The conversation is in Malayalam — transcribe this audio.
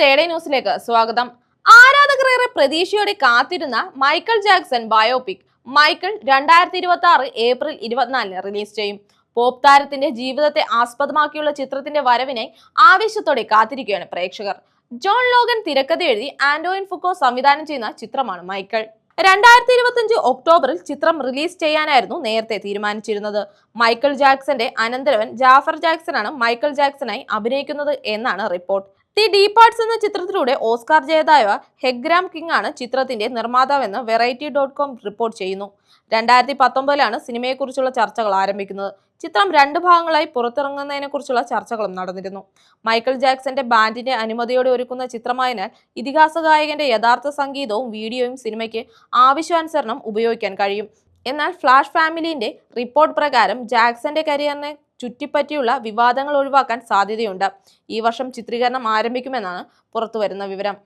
തേടേ ന്യൂസിലേക്ക് സ്വാഗതം. ആരാധകരേറെ പ്രതീക്ഷയോടെ കാത്തിരുന്ന മൈക്കിൾ ജാക്സൺ ബയോപിക് മൈക്കിൾ രണ്ടായിരത്തി ഇരുപത്തി ആറ് ഏപ്രിൽ ഇരുപത്തിനാലിന് റിലീസ് ചെയ്യും. പോപ്പ് താരത്തിന്റെ ജീവിതത്തെ ആസ്പദമാക്കിയുള്ള ചിത്രത്തിന്റെ വരവിനെ ആവേശത്തോടെ കാത്തിരിക്കുകയാണ് പ്രേക്ഷകർ. ജോൺ ലോഗൻ തിരക്കഥ എഴുതി ആന്റോയിൻ ഫുക്കോ സംവിധാനം ചെയ്യുന്ന ചിത്രമാണ് മൈക്കിൾ രണ്ടായിരത്തി ഇരുപത്തിയഞ്ച് ഒക്ടോബറിൽ ചിത്രം റിലീസ് ചെയ്യാനായിരുന്നു നേരത്തെ തീരുമാനിച്ചിരുന്നത്. മൈക്കിൾ ജാക്സന്റെ അനന്തരവൻ ജാഫർ ജാക്സനാണ് മൈക്കിൾ ജാക്സനായി അഭിനയിക്കുന്നത് എന്നാണ് റിപ്പോർട്ട്. ദി ഡീപാർട്സ് എന്ന ചിത്രത്തിലൂടെ ഓസ്കാർ ജേതാവ് ഹെഗ്രാം കിങ് ആണ് ചിത്രത്തിന്റെ നിർമ്മാതാവെന്ന് വെറൈറ്റി ഡോട്ട് കോം റിപ്പോർട്ട് ചെയ്യുന്നു. രണ്ടായിരത്തി പത്തൊമ്പതിലാണ് സിനിമയെക്കുറിച്ചുള്ള ചർച്ചകൾ ആരംഭിക്കുന്നത്. ചിത്രം രണ്ട് ഭാഗങ്ങളായി പുറത്തിറങ്ങുന്നതിനെക്കുറിച്ചുള്ള ചർച്ചകളും നടന്നിരുന്നു. മൈക്കിൾ ജാക്സന്റെ ബാൻഡിന്റെ അനുമതിയോടെ ഒരുക്കുന്ന ചിത്രമായതിനാൽ ഇതിഹാസ ഗായകന്റെ യഥാർത്ഥ സംഗീതവും വീഡിയോയും സിനിമയ്ക്ക് ആവശ്യാനുസരണം ഉപയോഗിക്കാൻ കഴിയും. എന്നാൽ ഫ്ലാഷ് ഫാമിലിന്റെ റിപ്പോർട്ട് പ്രകാരം ജാക്സന്റെ കരിയറിനെ ചുറ്റിപ്പറ്റിയുള്ള വിവാദങ്ങൾ ഒഴിവാക്കാൻ സാധ്യതയുണ്ട്. ഈ വർഷം ചിത്രീകരണം ആരംഭിക്കുമെന്നാണ് പുറത്തുവരുന്ന വിവരം.